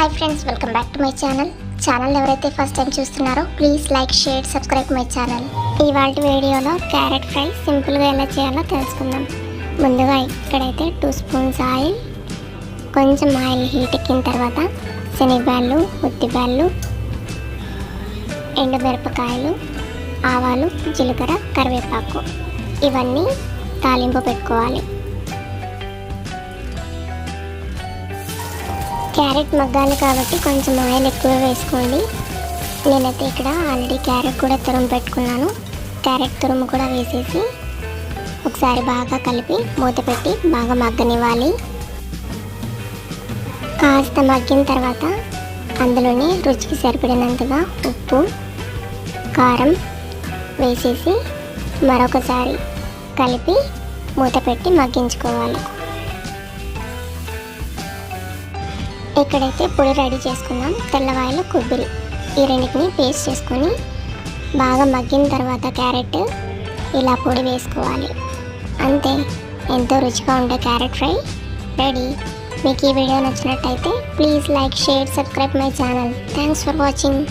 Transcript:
Hi friends welcome back to my channel channel ఎవరైతే first time చూస్తున్నారో please like share subscribe my channel ఇవాళ వీడియోలో carrot fry సింపుల్గా ఎలా చేయాలో తెలుసుకుందాం. ముందుగా ఇక్కడైతే టూ స్పూన్స్ ఆయిల్ కొంచెం ఆయిల్ హీట్ ఎక్కిన తర్వాత శనగబ్యాళ్ళు ఉద్దిబ్యాళ్ళు ఎండుమిరపకాయలు ఆవాలు జీలకర్ర కరివేపాకు. ఇవన్నీ తాలింపు పెట్టుకోవాలి. క్యారెట్ మగ్గాలి కాబట్టి కొంచెం ఆయిల్ ఎక్కువ వేసుకోండి. నేనైతే ఇక్కడ ఆల్రెడీ క్యారెట్ కూడా తురుము పెట్టుకున్నాను. క్యారెట్ తురుము కూడా వేసేసి ఒకసారి బాగా కలిపి మూత పెట్టి బాగా మగ్గనివ్వాలి. కాస్త మగ్గిన తర్వాత అందులోనే రుచికి సరిపడినంతగా ఉప్పు కారం వేసేసి మరొకసారి కలిపి మూత పెట్టి మగ్గించుకోవాలి. ఇక్కడైతే పొడి రెడీ చేసుకున్నాం తెల్లవాయలు కొబ్బరి. ఈ రెండింటిని పేస్ట్ చేసుకొని బాగా మగ్గిన తర్వాత క్యారెట్ ఇలా పొడి వేసుకోవాలి. అంతే. ఎంతో రుచిగా ఉండే క్యారెట్ ఫ్రై రెడీ. మీకు ఈ వీడియో నచ్చినట్టయితే please like share subscribe my channel. Thanks for watching.